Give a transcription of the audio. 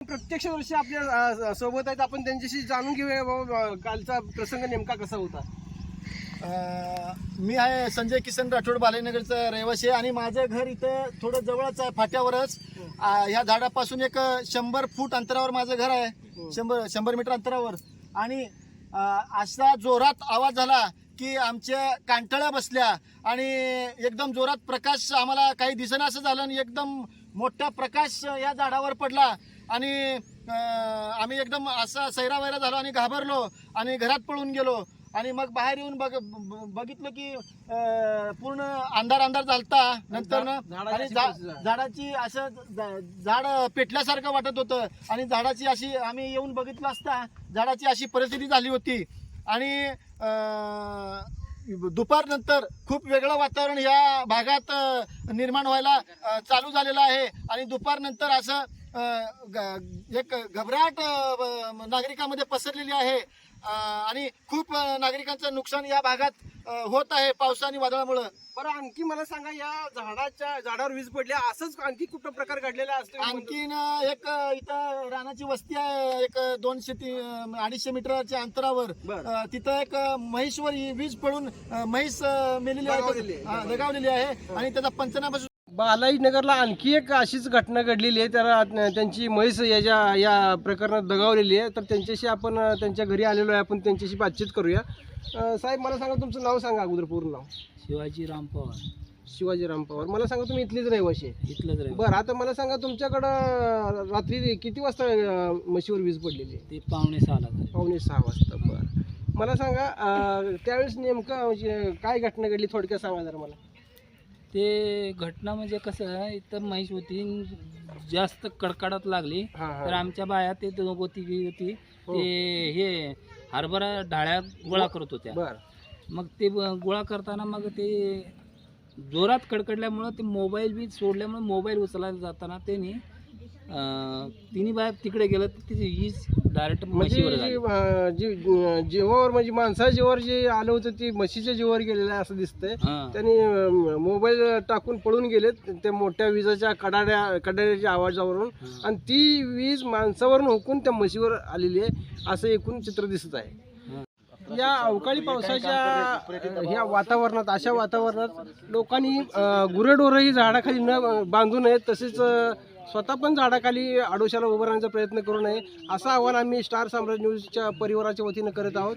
प्रत्यक्ष वर्षी आपल्यासोबत आहेत. आपण त्यांच्याशी जाणून घेऊया बाबा कालचा प्रसंग नेमका कसा होता? मी आहे संजय किसन राठोड बालाजीनगरचं रहिवासी आहे आणि माझं घर इथं थोडं जवळच आहे फाट्यावरच. ह्या झाडापासून एक शंभर फूट अंतरावर माझं घर आहे. शंभर शंभर मीटर अंतरावर. आणि असा जोरात आवाज झाला की आमच्या कांटळ्या बसल्या आणि एकदम जोरात प्रकाश आम्हाला काही दिसेना असं झालं आणि एकदम मोठा प्रकाश या झाडावर पडला. आणि आम्ही एकदम असा सैरावैरा झालो आणि घाबरलो आणि घरात पळून गेलो. आणि मग बाहेर येऊन बघ ब- बघितलं की पूर्ण अंधार अंधार झालता. नंतर आणि. झाडाची असं झाड पेटल्यासारखं वाटत होतं. आणि झाडाची अशी आम्ही येऊन बघितलं असता झाडाची अशी परिस्थिती झाली होती. आणि दुपारनंतर खूप वेगळं वातावरण या भागात निर्माण व्हायला चालू झालेलं आहे. आणि दुपारनंतर असं ग- एक घबराट नागरिकामध्ये नागरिकांमध्ये पसरलेली आहे. आणि खूप नागरिकांचं नुकसान या भागात होत आहे पावसा आणि वादळामुळं. बरं आणखी मला सांगा या झाडाच्या झाडावर वीज पडल्या असंच आणखी कुठं प्रकार घडलेला असतो आणखीन एक इथं रानाची वस्ती आहे एक दोनशे अडीचशे मीटरच्या अंतरावर. तिथं एक म्हैसवर ही वीज पडून म्हैस मेलेली आहे. दगावलेली आहे. आणि त्याचा पंचनामा सुद्धा बालाजी नगरला आणखी एक अशीच घटना घडलेली आहे. त्याला त्यांची म्हैस याच्या या प्रकरणात दगावलेली आहे. तर त्यांच्याशी आपण त्यांच्या घरी आलेलो आहे. आपण त्यांच्याशी बातचीत करूया. साहेब मला सांगा तुमचं नाव सांगा अगोदर पूर्ण नाव. शिवाजी राम पवार. शिवाजी राम पवार. मला सांगा तुम्ही इथलीच रहिवाशी आहे? इथलंच रे बरं आता मला सांगा तुमच्याकडं रात्री किती वाजता अ, म्हशीवर वीज पडलेली आहे? ते पावणे सहाला झाले. पावणे सहा वाजता बरं. मला सांगा अ, त्यावेळेस नेमकं म्हणजे काय घटना घडली? थोडक्यात सांगा जरा मला. ते घटना म्हणजे कसं इथं म्हैस होती जास्त कडकडात लागली. हां तर आमच्या बाया ते दोघं तिघी होती हो. ते हे हरभरा ढाळ्या गोळा करत होत्या. बरं. मग ते ब- गोळा करताना मग ते जोरात कडकडल्यामुळं ते मोबाईल बी सोडल्यामुळे मोबाईल उचलायला जाताना त्यांनी अं, तिन्ही बाया तिकडे गेलं तर तिची वीज डायरेक्ट म्हणजे म्हशीवर झाली. जी, अं, जी अं, जीवावर म्हणजे माणसाच्या जीवावर जे आलं होतं ते म्हशीच्या जीवावर गेलेलं आहे असं दिसतंय. हां. त्यांनी अं, मोबाईल टाकून पळून गेलेत त्या मोठ्या विजाच्या कडाड्या कडाड्याच्या आवाजावरून. हां. आणि ती वीज माणसावरून हुकून त्या म्हशीवर आलेली आहे असं एकूण चित्र दिसत आहे. या अवकाळी पावसाच्या ह्या वातावरणात अशा वातावरणात लोकांनी अं, गुरेढोरही झाडाखाली न बांधू नयेत तसेच अं, स्वतः पण झाडाखाली आडोशाला उभं राहण्याचा प्रयत्न करू नये असं आव्हान आम्ही स्टार साम्राज्य न्यूजच्या परिवाराच्या वतीनं करत आहोत.